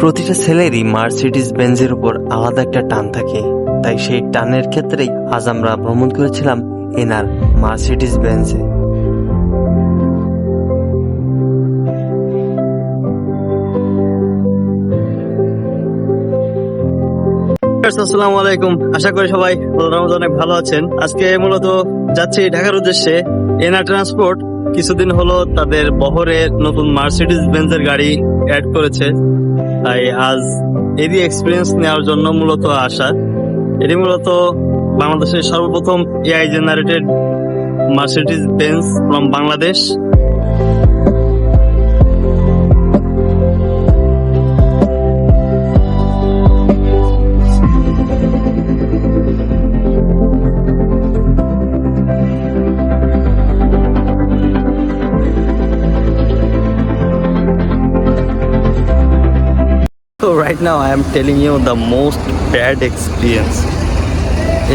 প্রতিটা ছেলেরই মার্সিডিজ বেঞ্জের উপর আলাদা একটা টান থাকে। তাই সেই টানের ক্ষেত্রেই আজ আমরা ভ্রমণ করেছিলাম এনার মার্সিডিজ বেঞ্জে আসসালামু আলাইকুম। আশা করি সবাই অনেক ভালো আছেন। আজকে মূলত যাচ্ছি ঢাকার উদ্দেশ্যে এনা ট্রান্সপোর্ট কিছুদিন হলো তাদের বহরে নতুন মার্সিডিজ বেঞ্জের গাড়ি অ্যাড করেছে। তাই আজ এরই এক্সপিরিয়েন্স নেওয়ার জন্য মূলত আসা এটি মূলত বাংলাদেশের সর্বপ্রথম AI generated Mercedes Benz from Bangladesh right now, I am telling you the most bad experience.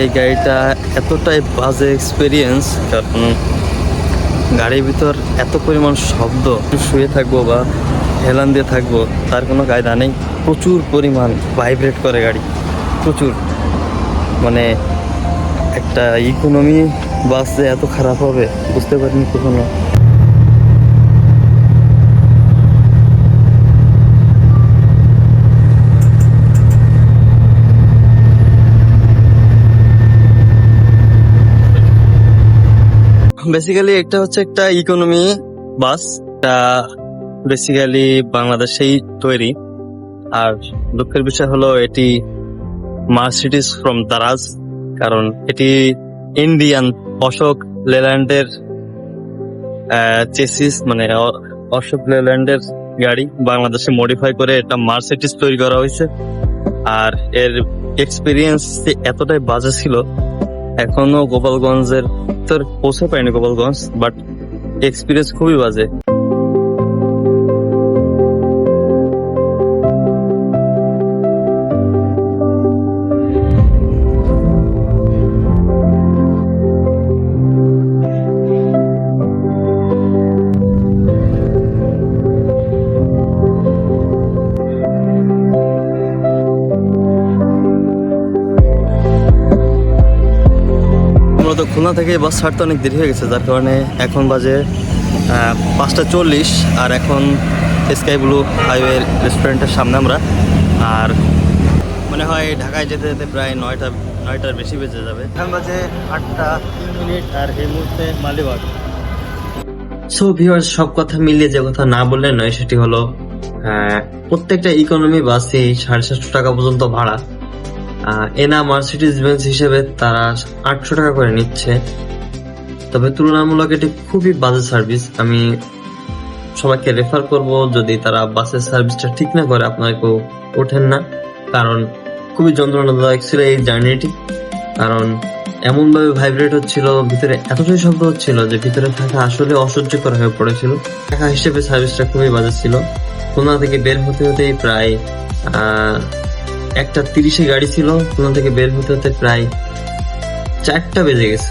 এই গাড়িটা এতটাই বাজে এক্সপিরিয়েন্স কারণ গাড়ির ভিতর এত পরিমাণ শব্দ। শুয়ে থাকব বা হেলান দিয়ে থাকব, তার কোনো কায়দা নেই। প্রচুর পরিমাণ ভাইব্রেট করে গাড়ি। প্রচুর। মানে একটা ইকোনমি বাস এত খারাপ হবে, বুঝতে পারিনি কখনো। বেসিক্যালি এটা হচ্ছে একটা ইকোনমি বাস এটা বেসিক্যালি বাংলাদেশেই তৈরি। আর দুঃখের বিষয় হলো এটি মার্সিডিস ফ্রম দারাজ কারণ এটি ইন্ডিয়ান অশোক লেল্যান্ডের চেসিস মানে অশোক লেল্যান্ডের গাড়ি বাংলাদেশে মডিফাই করে এটা মার্সিডিস তৈরি করা হয়েছে। আর এর এক্সপিরিয়েন্স এতটাই বাজে ছিল এখনও গোপালগঞ্জের তোর পৌঁছে পাইনি গোপালগঞ্জ বাট এক্সপিরিয়েন্স খুবই বাজে। মূলত খুলনা থেকে বাস ছাড়তে অনেক দেরি হয়ে গেছে, যার কারণে এখন বাজে পাঁচটা চল্লিশ, আর এখন স্কাই ব্লু হাইওয়ে রেস্টুরেন্টের সামনে আমরা, আর মনে হয় ঢাকায় যেতে যেতে প্রায় নয়টা, নয়টার বেশি বেজে যাবে। এখন বাজে আটটা তিন মিনিট, আর এই মুহূর্তে মালিবাগ। সো ভিউয়ার্স সব কথা মিলিয়ে যে কথা না বললে নয়, সেটি হলো প্রত্যেকটা ইকোনমি বাসে সাড়ে সাতশো টাকা পর্যন্ত ভাড়া। এনা মার্সিডিজ বেঞ্চ হিসেবে তারা আটশো টাকা করে নিচ্ছে। তবে তুলনামূলক এটি খুবই বাজে সার্ভিস আমি সবাইকে রেফার করব, যদি তারা বাসের সার্ভিসটা ঠিক না করে, আপনারা কেউ ওঠেন না। কারণ খুবই যন্ত্রণাদায়ক ছিল এই জার্নিটি কারণ এমনভাবে ভাইব্রেট হচ্ছিল, ভিতরে এতটাই শব্দ হচ্ছিল যে ভিতরে থাকা আসলে অসহ্যকর হয়ে পড়েছিল। টাকা হিসেবে সার্ভিসটা খুবই বাজে ছিল। খুলনা থেকে বের হতে হতেই প্রায় একটা তিরিশে গাড়ি ছিল ওখান থেকে বের হতে হতে প্রায় চারটা বেজে গেছে।